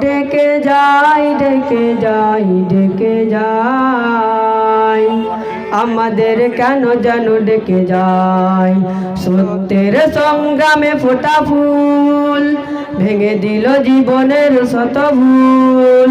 ডেকে যাই ডেকে যাই ডেকে যাই। আমাদের কেন যেন ডেকে যাই? সত্যের সংগ্রামে ফোটা ফুল, ভেঙে দিল জীবনের শত ভুল।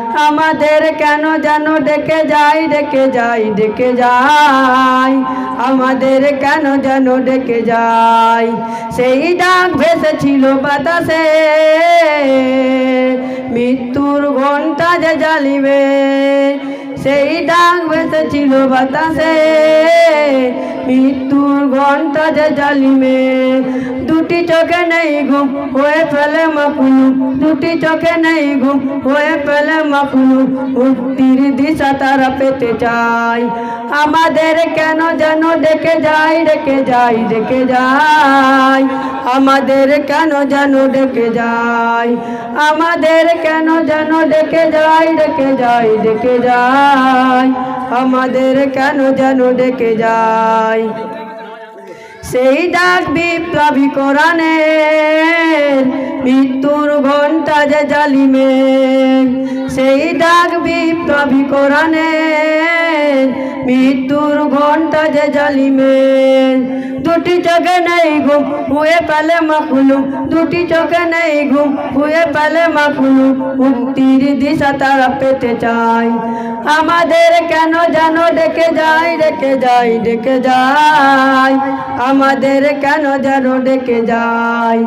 আমাদের কেন যেন ডেকে যাই ডেকে যাই ডেকে যাই আমাদের কেন যেন ডেকে যাই সেই ডাক ভেসেছিল বাতাসে, মৃত্যুর ঘণ্টা যে জ্বালিবে? সেই ডাক ভেসেছিল বাতাসে মৃত্যুর ঘণ্টা যে জ্বালিবে দুটি চোখে নেই ঘুম, হয়ে ফেলে মাকুলু দুটি চোখে নেই ঘুম, হয়ে ফেলে মাকুলু মুক্তির দিশা তারা পেতে চাই আমাদের কেন যেন ডেকে যাই ডেকে যাই ডেকে যায়। আমাদের কেন যেন ডেকে যাই আমাদের কেন যেন ডেকে যায়, ডেকে যাই ডেকে যাই আমাদের কেন যেন ডেকে যায়। সেই ডাক বিপ্লবী কোরআনের মৃত্যুর ঘণ্টা যে জালিমের। সেই ডাক বিপ্লবী কোরআনের মৃত্যুর ঘণ্টা যে জালিমের। দুটি চোখে নেই ঘুম হুয়ে পেলে মাকুলু দুটি চোখে নেই ঘুম হুয়ে পেলে মাকুলু মুক্তির দিশা তারা পেতে চাই আমাদের কেন যেন ডেকে যাই ডেকে যাই ডেকে যায়। আমাদের কেন যেন ডেকে যাই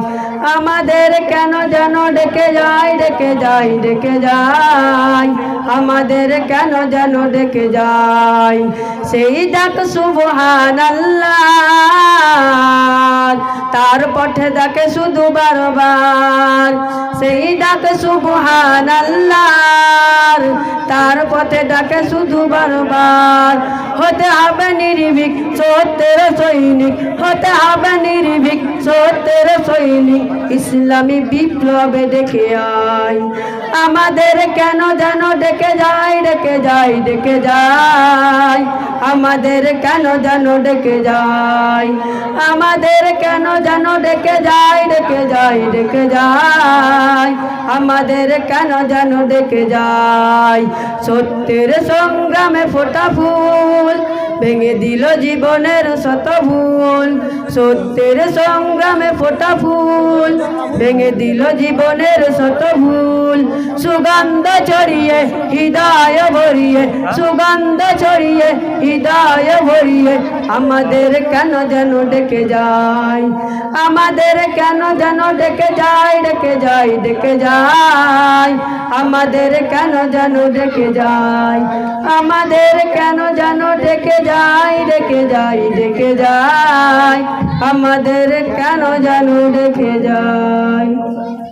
আমাদের কেন যেন ডেকে যাই ডেকে যাই ডেকে যাই আমাদের কেন যেন ডেকে যাই সেই ডাক সুবহান আল্লাহ তার পথে ডাকে শুধু বারবার। সেই ডাক সুবহান আল্লাহর তার পথে ডাকে শুধু বারবার। হতে হবে নির্ভীক, সত্যের সৈনিক। হতে হবে নির্ভীক, সত্যের সৈনিক ইসলামী বিপ্লবে ডেকে আয়। আমাদের কেন যেন ডেকে যায় ডেকে যায় ডেকে যায়। আমাদের কেন যেন ডেকে যায়, আমাদের কেন যেন ডেকে যায় ডেকে যায় ডেকে যায়। আমাদের কেন যেন ডেকে যায়, সত্যের সংগ্রামে ফোটা ফুল। ভেঙে দিল জীবনের শত ভুল সত্যের সংগ্রামে ফোটা ফুল। ভেঙে দিল জীবনের শত ভুল। সুগন্ধ ছড়িয়ে, হৃদয় ভরিয়ে, সুগন্ধ ছড়িয়ে, হৃদয় ভরিয়ে, আমাদের কেন যেন ডেকে যায়? আমাদের কেন যেন ডেকে যায় ডেকে যায় ডেকে যায়? আমাদের কেন যেন ডেকে যায়? আমাদের কেন যেন ডেকে যায়? ডেকে যাই ডেকে যায় আমাদের কেন জানো ডেকে যায়